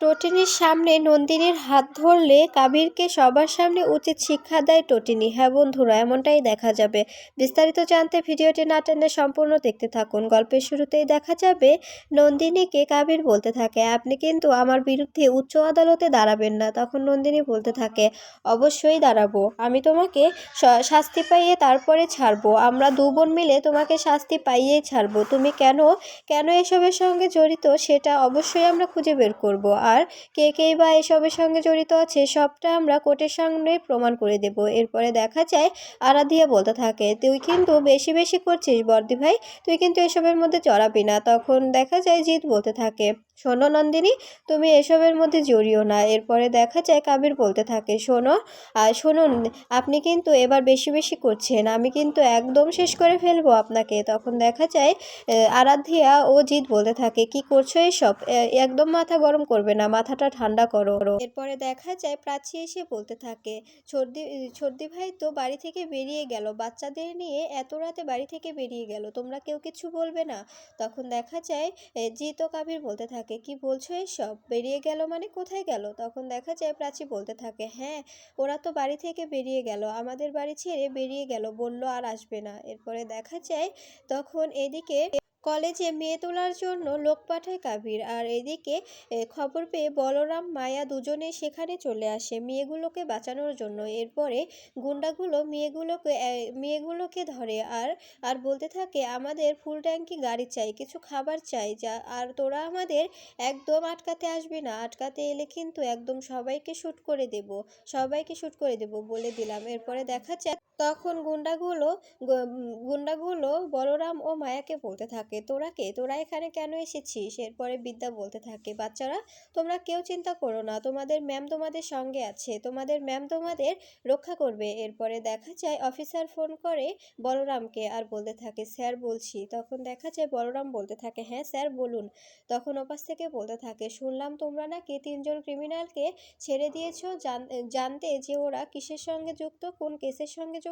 টোটিনির সামনে নন্দিনীর হাত ধরলে কাবিরকে সবার সামনে উচিত শিক্ষা দেয় টোটিনি। হ্যাঁ বন্ধুরা, এমনটাই দেখা যাবে। বিস্তারিত জানতে ভিডিওটি না টেনে সম্পূর্ণ দেখতে থাকুন। গল্পের শুরুতেই দেখা যাবে, নন্দিনীকে কাবির বলতে থাকে, আপনি কিন্তু আমার বিরুদ্ধে উচ্চ আদালতে দাঁড়াবেন না। তখন নন্দিনী বলতে থাকে, অবশ্যই দাঁড়াবো। আমি তোমাকে শাস্তি পাইয়ে তারপরে ছাড়বো। আমরা দু বোন মিলে তোমাকে শাস্তি পাইয়েই ছাড়বো। তুমি কেন কেন এসবের সঙ্গে জড়িত সেটা অবশ্যই আমরা খুঁজে বের করব। আর কে কেই বা এসবের সঙ্গে জড়িত আছে সবটা আমরা কোর্টের সামনে প্রমাণ করে দেব। এরপরে দেখা যায় আরাধিয়া বলতে থাকে, তুই কিন্তু বেশি বেশি করছিস বর্দি ভাই, তুই কিন্তু এসবের মধ্যে চড়াবি না। তখন দেখা যায় জিৎ বলতে থাকে, শোনো নন্দিনী, তুমি এসবের মধ্যে জড়িও না। এরপরে দেখা যায় কাবির বলতে থাকে, শোনো আর শুনুন, আপনি কিন্তু এবার বেশি বেশি করছেন, আমি কিন্তু একদম শেষ করে ফেলব আপনাকে। তখন দেখা যায় আরাধ্যা ও জিৎ বলতে থাকে, কি করছ এসব? একদম মাথা গরম করবে না। মাথাটা ঠান্ডা করো। এরপরে দেখা যায় প্রাচী এসে বলতে থাকে, ছর্দি ছর্দি ভাই তো বাড়ি থেকে বেরিয়ে গেল। বাচ্চাদের নিয়ে এত রাতে বাড়ি থেকে বেরিয়ে গেল। তোমরা কেউ কিছু বলবে না? তখন দেখা যায় ও কাবির বলতে থাকে, কি বলছো এসব? বেরিয়ে গেল মানে কোথায় গেল? তখন দেখা যায় প্রাচী বলতে থাকে হ্যাঁ ওরা তো বাড়ি থেকে বেরিয়ে গেল। আমাদের বাড়ি ছেড়ে বেরিয়ে গেল। বলল আর আসবে না। এরপরে দেখা যায়, তখন এদিকে কলেজে মেয়ে তোলার জন্য লোক পাঠায় কাবির আর এদিকে খবর পেয়ে বলরাম, মায়া দুজনে সেখানে চলে আসে মেয়েগুলোকে বাঁচানোর জন্য। এরপরে গুন্ডাগুলো মেয়েগুলোকে মেয়েগুলোকে ধরে। আর আর বলতে থাকে, আমাদের ফুল ট্যাঙ্কি গাড়ি চাই, কিছু খাবার চাই, যা, আর তোরা আমাদের একদম আটকাতে আসবি না। আটকাতে এলে কিন্তু একদম সবাইকে শ্যুট করে দেব, সবাইকে শ্যুট করে দেব বলে দিলাম। এরপরে দেখা যায় তখন গুন্ডাগুলো গুন্ডাগুলো বলরাম ও মায়াকে বলতে থাকে, তোরা কে? তোরা এখানে কেন এসেছিস? এরপরে বিদ্যা বলতে থাকে, বাচ্চারা, তোমরা কেউ চিন্তা করো না, তোমাদের ম্যাম তোমাদের সঙ্গে আছে, তোমাদের ম্যাম তোমাদের রক্ষা করবে। এরপরে দেখা যায় অফিসার ফোন করে বলরামকে আর বলতে থাকে, স্যার বলছি। তখন দেখা যায় বলরাম বলতে থাকে হ্যাঁ স্যার, বলুন। তখন ওপাশ থেকে বলতে থাকে, শুনলাম তোমরা নাকি তিনজন ক্রিমিনালকে ছেড়ে দিয়েছ, জান- জানতে যে ওরা কিসের সঙ্গে যুক্ত, কোন কেসের সঙ্গে যুক্ত?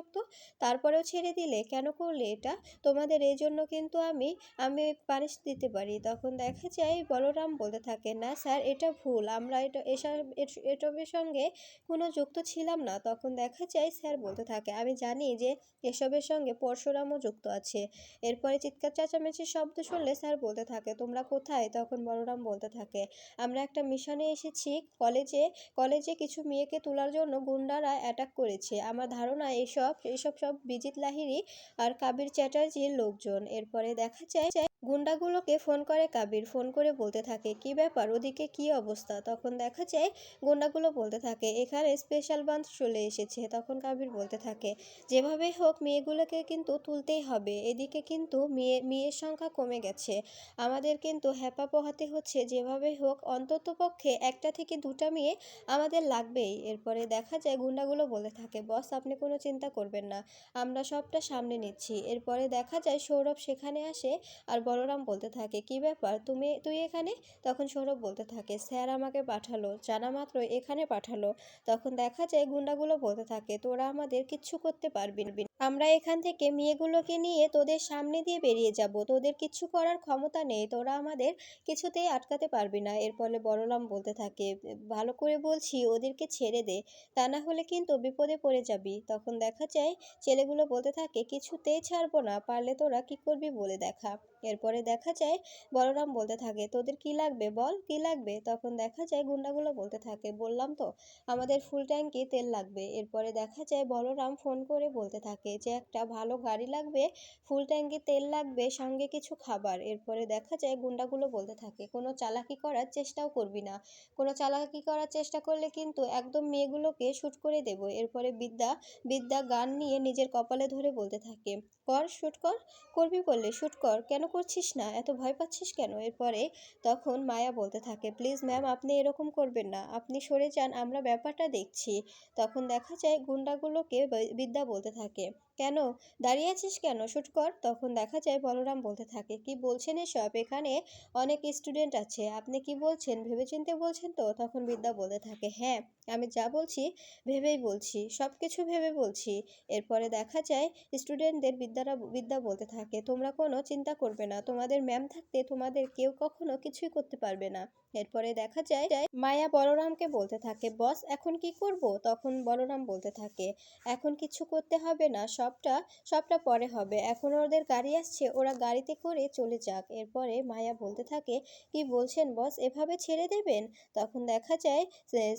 তারপরেও ছেড়ে দিলে কেন করলে এটা? তোমাদের এই জন্য কিন্তু আমি আমি পানিশ দিতে পারি। তখন দেখা যায় বলরাম বলতে থাকে, না স্যার, এটা ভুল। আমরা এটা, এসব সঙ্গে কোনো যুক্ত ছিলাম না। তখন দেখা যায় স্যার বলতে থাকে, আমি জানি যে এসবের সঙ্গে পরশুরামও যুক্ত আছে। এরপরে চিৎকার চেঁচামেচির শব্দ শুনলে স্যার বলতে থাকে, তোমরা কোথায়? তখন বলরাম বলতে থাকে, আমরা একটা মিশনে এসেছি কলেজে কলেজে কিছু মেয়েকে তোলার জন্য গুন্ডারা অ্যাটাক করেছে। আমার ধারণা এসব এসব সব বিজিত লাহিড়ী আর কাবির চ্যাটার্জির লোকজন। এরপরে দেখা যায় গুন্ডাগুলোকে ফোন করে কাবির, ফোন করে বলতে থাকে, কি ব্যাপার? ওদিকে কি অবস্থা? তখন দেখা যায় গুন্ডাগুলো বলতে থাকে, এখানে স্পেশাল বাঞ্চ চলে এসেছে। তখন কাবির বলতে থাকে, যেভাবে হোক মেয়েগুলোকে কিন্তু তুলতেই হবে। এদিকে কিন্তু মেয়ে, মেয়ের সংখ্যা কমে গেছে। আমাদের কিন্তু হ্যাপা পোহাতে হচ্ছে। যেভাবে হোক অন্তত পক্ষে একটা থেকে দুটা মেয়ে আমাদের লাগবেই। এরপরে দেখা যায় গুন্ডাগুলো বলতে থাকে, বস, আপনি কোনো চিন্তা করবেন না। আমরা সবটা সামনে নিচ্ছি। এরপরে দেখা যায় সৌরভ সেখানে আসে আর বলরাম বলতে থাকে, কি ব্যাপার? তুমি, তুই এখানে? তখন সৌরভ বলতে থাকে, স্যার আমাকে পাঠালো, জানা মাত্র এখানে পাঠালো। তখন দেখা যায় গুন্ডাগুলো বলতে থাকে, তোরা আমাদের কিচ্ছু করতে পারবি আমরা এখান থেকে মেয়েগুলোকে নিয়ে তোদের সামনে দিয়ে বেরিয়ে যাব। তোদের কিচ্ছু করার ক্ষমতা নেই। তোরা আমাদের কিছুতেই আটকাতে পারবি না। এর ফলে বলরাম বলতে থাকে, ভালো করে বলছি, ওদেরকে ছেড়ে দে, তা না হলে কিন্তু বিপদে পড়ে যাবি। তখন দেখা যায়, ছেলেগুলো বলতে থাকে, কিছুতেই ছাড়বো না, পারলে তোরা কি করবি বলে দেখা। এরপরে দেখা যায় বলরাম বলতে থাকে, তোদের কি লাগবে বল? কি লাগবে? তখন দেখা যায় গুন্ডাগুলো বলতে থাকে, বললাম তো, আমাদের ফুল ট্যাঙ্কি তেল লাগবে। এরপরে দেখা যায় বলরাম ফোন করে বলতে থাকে যে, একটা ভালো গাড়ি লাগবে ফুল ট্যাঙ্কি তেল লাগবে, সঙ্গে কিছু খাবার। এরপরে দেখা যায় গুন্ডাগুলো বলতে থাকে, কোনো চালাকি করার চেষ্টাও করবি না। কোনো চালাকি করার চেষ্টা করলে কিন্তু একদম মেয়েগুলোকে শ্যুট করে দেবো। এরপরে বিদ্যা বিদ্যা গান নিয়ে নিজের কপালে ধরে বলতে থাকে কর শ্যুট কর, করবি বললে শ্যুট কর। কেন করছিস না? এত ভয় পাচ্ছিস কেন? এরপরে তখন মায়া বলতে থাকে, প্লিজ ম্যাম, আপনি এরকম করবেন না। আপনি সরে যান, আমরা ব্যাপারটা দেখছি। তখন দেখা যায়, গুন্ডাগুলোকে বিদ্যা বলতে থাকে কেন? দাঁড়িয়ে আছিস কেন? শ্যুট কর। তখন দেখা যায় বলরাম বলতে থাকে, কি বলছেন এসব? এখানে অনেক স্টুডেন্ট আছে। আপনি কি বলছেন? ভেবেচিন্তে বলছেন তো? তখন বিদ্যা বলতে থাকে হ্যাঁ আমি যা বলছি, ভেবেই বলছি। সব কিছু ভেবে বলছি। এরপরে দেখা যায় স্টুডেন্টদের বিদ্যারা, বিদ্যা বলতে থাকে, তোমরা কোনো চিন্তা করবে না। তোমাদের ম্যাম থাকতে তোমাদের কেউ কখনো কিছুই করতে পারবে না। এরপরে দেখা যায় মায়া বলরামকে বলতে থাকে, বস, এখন কি করব? তখন বলরাম বলতে থাকে, এখন কিছু করতে হবে না, সবটা সবটা পরে হবে। এখন ওদের গাড়ি আসছে, ওরা গাড়িতে করে চলে যাক। এরপরে মায়া বলতে থাকে, কি বলছেন বস, এভাবে ছেড়ে দেবেন? তখন দেখা যায়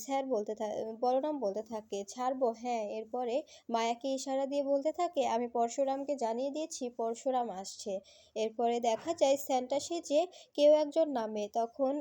স্যার বলতে থাকে বলরাম বলতে থাকে, ছাড়বো হ্যাঁ। এরপরে মায়াকে ইশারা দিয়ে বলতে থাকে, আমি পরশুরামকে জানিয়ে দিয়েছি, পরশুরাম আসছে। এরপরে দেখা যায় স্যান্টা সেজে কেউ একজন নামে, তখন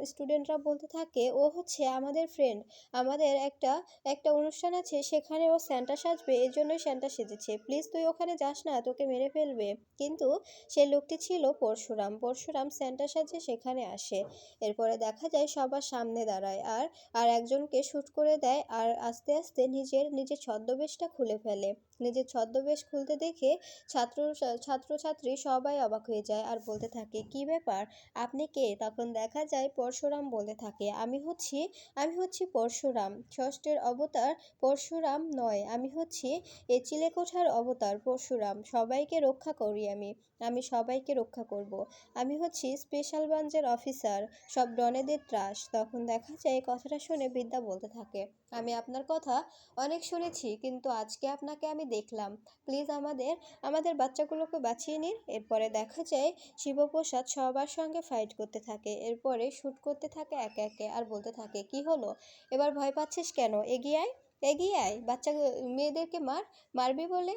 স্টুডেন্টরা বলতে থাকে, ও হচ্ছে আমাদের ফ্রেন্ড আমাদের একটা একটা অনুষ্ঠান আছে, সেখানে ও স্যান্টা সাজবে, এর জন্যই স্যান্টা সেজেছে। প্লিজ তুই ওখানে যাস না, তোকে মেরে ফেলবে। কিন্তু সে লোকটি ছিল পরশুরাম পরশুরাম স্যান্টা সাজে সেখানে আসে। এরপরে দেখা যায় সবার সামনে দাঁড়ায় আর আর একজনকে শ্যুট করে দেয় আর আস্তে আস্তে নিজের নিজের ছদ্মবেশটা খুলে ফেলে। নিজের ছদ্মবেশ খুলতে দেখে ছাত্র, ছাত্রছাত্রী সবাই অবাক হয়ে যায় আর বলতে থাকে, কি ব্যাপার? আপনি কে? তখন দেখা যায় পরশুরাম বলতে থাকে, আমি হচ্ছি আমি হচ্ছি পরশুরাম। ষষ্ঠের অবতার পরশুরাম নয়। আমি হচ্ছি এ চিলেকোঠার অবতার পরশুরাম। সবাইকে রক্ষা করি আমি। আমি সবাইকে রক্ষা করব। আমি হচ্ছি স্পেশাল ব্রাঞ্চের অফিসার। সব ডনেদের ত্রাস। তখন দেখা যায় কথাটা শুনে বিদ্যা বলতে থাকে আমি আপনার কথা অনেক শুনেছি, কিন্তু আজকে আপনাকে আমি দেখলাম। প্লিজ আমাদের আমাদের বাচ্চাগুলোকে বাঁচিয়ে নিন। এরপরে দেখা যায়, শিবপ্রসাদ সবার সঙ্গে ফাইট করতে থাকে। এরপরে শ্যুট করতে থাকে একে একে আর বলতে থাকে, কি হলো? এবার ভয় পাচ্ছিস কেন? এগিয়ে আয় এগিয়ে আয়। বাচ্চা, মেয়েদেরকে মার, মারবি বলে?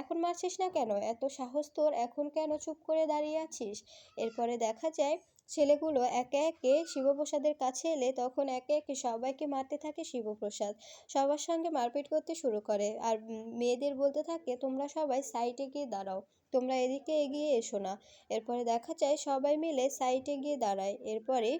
এখন মারছিস না কেন? এত সাহস তোর, এখন কেন চুপ করে দাঁড়িয়ে আছিস? এরপরে দেখা যায় ছেলেগুলো একে একে শিবপ্রসাদের কাছে এলে তখন একে একে সবাইকে মারতে থাকে শিবপ্রসাদ। সবার সঙ্গে মারপিট করতে শুরু করে। আর মেয়েদের বলতে থাকে, তোমরা সবাই সাইটে গিয়ে দাঁড়াও। তোমরা এদিকে এগিয়ে এসো না। এরপরে দেখা যায় সবাই মিলে সাইটে গিয়ে দাঁড়ায়। এরপরে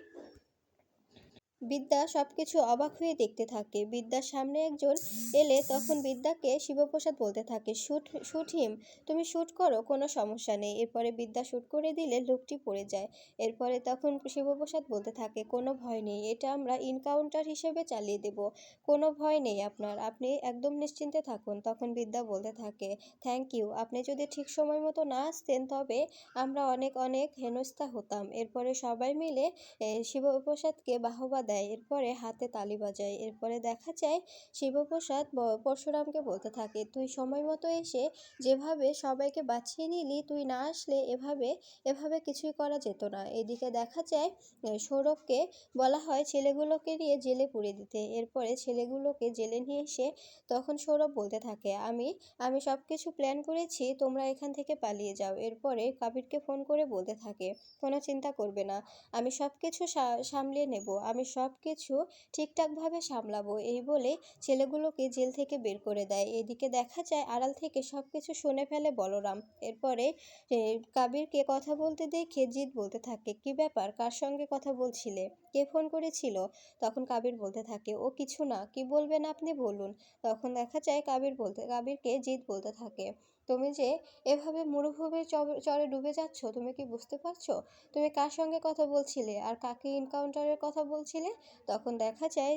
বিদ্যা সবকিছু অবাক হয়ে দেখতে থাকে। বিদ্যার সামনে একজন এলে তখন বিদ্যাকে শিবপ্রসাদ বলতে থাকে, শুট শুট হিম তুমি শ্যুট করো, কোনো সমস্যা নেই। এরপরে বিদ্যা শ্যুট করে দিলে লোকটি পড়ে যায়। এরপরে তখন শিবপ্রসাদ বলতে থাকে, কোনো ভয় নেই, এটা আমরা ইনকাউন্টার হিসেবে চালিয়ে দেব। কোনো ভয় নেই আপনার, আপনি একদম নিশ্চিন্তে থাকুন। তখন বিদ্যা বলতে থাকে থ্যাংক ইউ আপনি যদি ঠিক সময় মতো না আসতেন তবে আমরা অনেক অনেক হেনস্থা হতাম। এরপরে সবাই মিলে শিবপ্রসাদকে বাহবা দেয়। এরপরে হাতে তালি বাজায়। এরপরে দেখা যায় শিবপ্রসাদ পরশুরামকে বলতে থাকে, তুই সময় মতো এসে যেভাবে সবাইকে বাঁচিয়ে নিলি, তুই না আসলে এভাবে এভাবে কিছুই করা যেত না। এদিকে দেখা যায় সৌরভকে বলা হয় ছেলেগুলোকে নিয়ে জেলে পুরে দিতে। এরপরে ছেলেগুলোকে জেলে নিয়ে এসে তখন সৌরভ বলতে থাকে, আমি আমি সব কিছু প্ল্যান করেছি, তোমরা এখান থেকে পালিয়ে যাও। এরপরে কাবিরকে ফোন করে বলতে থাকে, কোনো চিন্তা করবে না। আমি সব কিছু সামলিয়ে নেব। আমি সব কিছু ঠিকঠাকভাবে সামলাবো, এই বলে ছেলেগুলোকে জেল থেকে বের করে দেয়। এদিকে দেখা যায় আড়াল থেকে সব কিছু শুনে ফেলে বলরাম। এরপরে কাবিরকে কথা বলতে দেখে জিৎ বলতে থাকে, কি ব্যাপার? কার সঙ্গে কথা বলছিলে? কে ফোন করেছিল? তখন কাবির বলতে থাকে, ও কিছু না, কি বলবেন আপনি বলুন। তখন দেখা যায় কাবির বলতে, কাবিরকে জিৎ বলতে থাকে তুমি যে এভাবে মরুভূমির চর- ডুবে যাচ্ছ, তুমি কি বুঝতে পারছ? তুমি কার সঙ্গে কথা বলছিলে? আর কাকে এনকাউন্টারের কথা বলছিলে? তখন দেখা যায়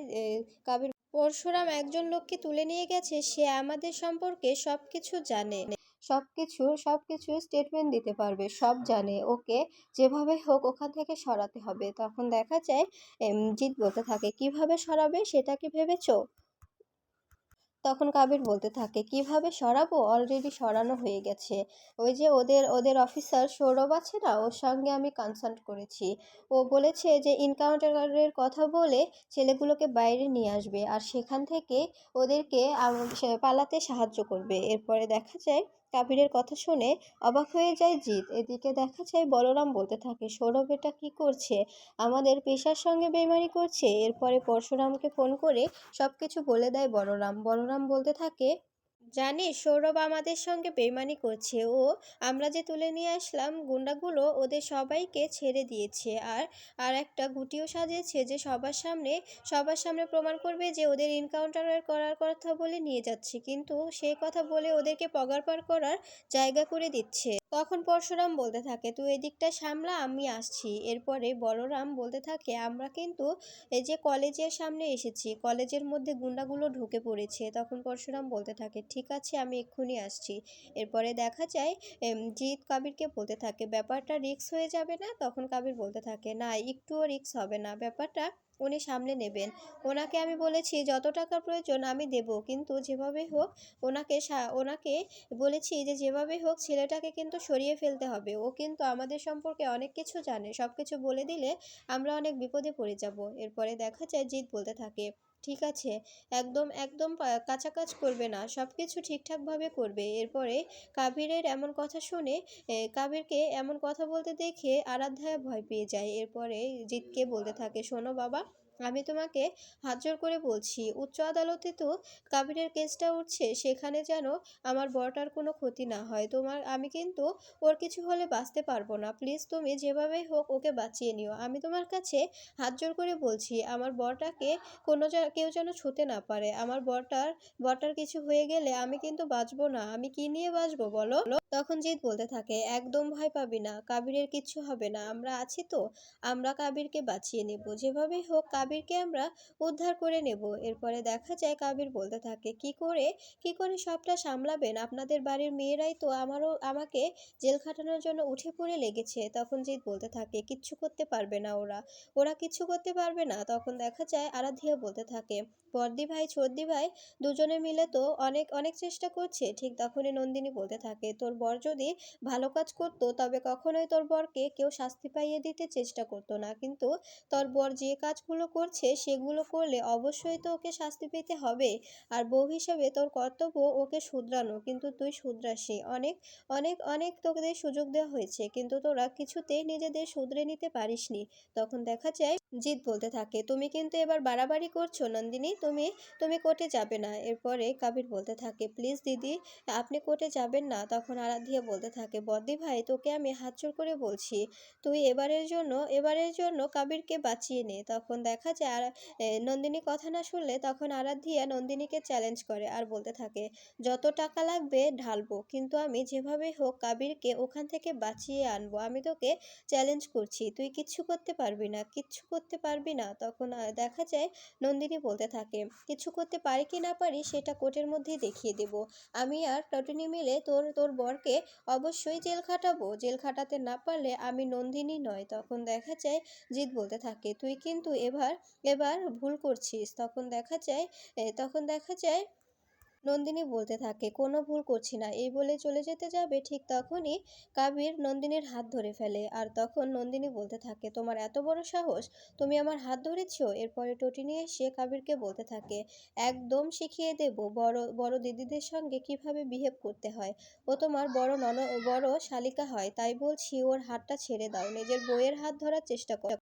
কাবির পরশুরাম একজন লোককে তুলে নিয়ে গেছে। সে আমাদের সম্পর্কে সব কিছু জানে। সব কিছু সব কিছু স্টেটমেন্ট দিতে পারবে, সব জানে। ওকে যেভাবে হোক ওখান থেকে সরাতে হবে। তখন দেখা যায় জিত বলতে থাকে। কীভাবে সরাবে সেটা কি ভেবেছো? তখন কাবির বলতে থাকে, কীভাবে সরাবো? অলরেডি সরানো হয়ে গেছে। ওই যে ওদের ওদের অফিসার সৌরভ আছে না? ওর সঙ্গে আমি কনসাল্ট করেছি। ও বলেছে যে ইনকাউন্টারের কথা বলে ছেলেগুলোকে বাইরে নিয়ে আসবে। আর সেখান থেকে ওদেরকে পালাতে সাহায্য করবে। এরপরে দেখা যায় কাবিরের কথা শুনে অবাক হয়ে যায় জিৎ। এদিকে দেখা যায় বলরাম বলতে থাকে, সৌরভ এটা কী করছে? আমাদের পেশার সঙ্গে বেমারি করছে? এরপরে পরশুরামকে ফোন করে সব কিছু বলে দেয় বলরাম। বলরাম বলতে থাকে জানিস, সৌরভ আমাদের সঙ্গে বেমানি করছে। ও, আমরা যে তুলে নিয়ে আসলাম গুন্ডাগুলো, ওদের সবাইকে ছেড়ে দিয়েছে। আর আর একটা গুটিও সাজিয়েছে যে সবার সামনে সবার সামনে প্রমাণ করবে যে ওদের এনকাউন্টার করার কথা বলে নিয়ে যাচ্ছে। কিন্তু সে কথা বলে ওদেরকে পগারপার করার জায়গা করে দিচ্ছে। তখন পরশুরাম বলতে থাকে, তুই এদিকটা সামলা, আমি আসছি। এরপরে বলরাম বলতে থাকে, আমরা কিন্তু এই যে কলেজের সামনে এসেছি, কলেজের মধ্যে গুন্ডাগুলো ঢুকে পড়েছে। তখন পরশুরাম বলতে থাকে, ঠিক আছে, আমি এক্ষুনি আসছি। এরপরে দেখা যায় জিৎ কাবিরকে বলতে থাকে, ব্যাপারটা রিক্স হয়ে যাবে না? তখন কাবির বলতে থাকে, না, একটুও রিস্ক হবে না। ব্যাপারটা উনি সামলে নেবেন। ওনাকে আমি বলেছি, যত টাকা প্রয়োজন আমি দেব, কিন্তু যেভাবে হোক ওনাকে ওনাকে বলেছি যে যেভাবে হোক ছেলেটাকে কিন্তু সরিয়ে ফেলতে হবে। ও কিন্তু আমাদের সম্পর্কে অনেক কিছু জানে। সব কিছু বলে দিলে আমরা অনেক বিপদে পড়ে যাব। এরপরে দেখা যায় জিৎ বলতে থাকে ঠিক আছে, একদম একদম কাছাকাছ করবে না। সব কিছু ঠিকঠাকভাবে করবে। এরপরে কাবিরের এমন কথা শুনে কাবিরকে এমন কথা বলতে দেখে আরাধ্যায় ভয় পেয়ে যায়। এরপরে জিৎকে বলতে থাকে, শোনো বাবা আমি তোমাকে হাত জোর করে বলছি, উচ্চ আদালতে তো কাবিরের কেসটা উঠছে, সেখানে যেন আমার বরটার কোনো ক্ষতি না হয়। তোমার, আমি কিন্তু ওর কিছু হলে বাঁচতে পারব না। প্লিজ তুমি যেভাবেই হোক ওকে বাঁচিয়ে নিও। আমি তোমার কাছে হাত জোর করে বলছি, আমার বরটাকে কোনো কেউ যেন ছুতে না পারে। আমার বরটার বরটার কিছু হয়ে গেলে আমি কিন্তু বাঁচবো না। আমি কি নিয়ে বাঁচবো বলো? তখন জিৎ বলতে থাকে, একদম ভয় পাবি না, কাবিরের কিচ্ছু হবে না, আমরা আছি তো, আমরা কাবিরকে বাঁচিয়ে নেব, যেভাবেই হোক কাবিরকে আমরা উদ্ধার করে নেব। এরপরে দেখা যায় কাবির বলতে থাকে, কি করে কি করে সবটা সামলাবেন? আপনাদের বাড়ির মেয়েরাই তো আমারও, আমাকে জেল খাটানোর জন্য উঠে পড়ে লেগেছে। তখন জিৎ বলতে থাকে, কিচ্ছু করতে পারবে না ওরা ওরা কিচ্ছু করতে পারবে না। তখন দেখা যায় আরাধিয়া বলতে থাকে, বর্দি ভাই, ছর্দি ভাই, দুজনে মিলে তো অনেক অনেক চেষ্টা করছে। ঠিক তখনই নন্দিনী বলতে থাকে, তোর বর যদি ভালো কাজ করতো, তবে কখনোই তোর বরকে কেউ শাস্তি পাইয়ে দিতে চেষ্টা করতো না। কিন্তু তোর বর যে কাজগুলো করছে, সেগুলো করলে অবশ্যই তো ওকে শাস্তি পেতে হবে। আর বউ হিসেবে তোর কর্তব্য ওকে শুধরানো। কিন্তু তুই শুধরাসি অনেক অনেক অনেক তোদের সুযোগ দেওয়া হয়েছে। কিন্তু তোরা কিছুতেই নিজেদের শুধরে নিতে পারিসনি তখন দেখা যায় জিৎ বলতে থাকে, তুমি কিন্তু এবার বাড়াবাড়ি করছ নন্দিনী। তুমি তুমি কোর্টে যাবে না। এরপরে কাবির বলতে থাকে, প্লিজ দিদি, আপনি কোর্টে যাবেন না। তখন আরাধ্যা বলতে থাকে বদ্দি ভাই, তোকে আমি হাত জোর করে বলছি, তুই এবারের জন্য এবারের জন্য কাবিরকে বাঁচিয়ে নে। তখন দেখা যায় আর নন্দিনী কথা না শুনলে তখন আরাধ্যা নন্দিনীকে চ্যালেঞ্জ করে আর বলতে থাকে, যত টাকা লাগবে ঢালবো, কিন্তু আমি যেভাবে হোক কাবিরকে ওখান থেকে বাঁচিয়ে আনব, আমি তোকে চ্যালেঞ্জ করছি, তুই কিচ্ছু করতে পারবি না, কিচ্ছু করতে পারবি না। তখন দেখা যায় নন্দিনী বলতে থাকে কিছু করতে পারি কি না পারি, সেটা কোর্টের মধ্যেই দেখিয়ে দেব। আমি আর টটনি মিলে তোর তোর বরকে অবশ্যই জেল খাটাবো। জেল খাটাতে না পারলে আমি নন্দিনী নয়। তখন দেখা যায়, জিৎ বলতে থাকে, তুই কিন্তু এবার এবার ভুল করছিস। তখন দেখা যায় তখন দেখা যায় নন্দিনী বলতে থাকে, কোনো ভুল করছি না, এই বলে চলে যেতে যাবে ঠিক তখনই কাবির নন্দিনীর হাত ধরে ফেলে। আর তখন নন্দিনী বলতে থাকে, তোমার এত বড় সাহস, তুমি আমার হাত ধরেছো? এরপরে টটিনি এসে কাবিরকে বলতে থাকে, একদম শিখিয়ে দেব, বড় বড় দিদিদের সঙ্গে কীভাবে বিহেভ করতে হয়। ও তোমার বড় নন, বড় শালিকা হয়, তাই বলছি, ওর হাতটা ছেড়ে দাও, নিজের বইয়ের হাত ধরার চেষ্টা করো।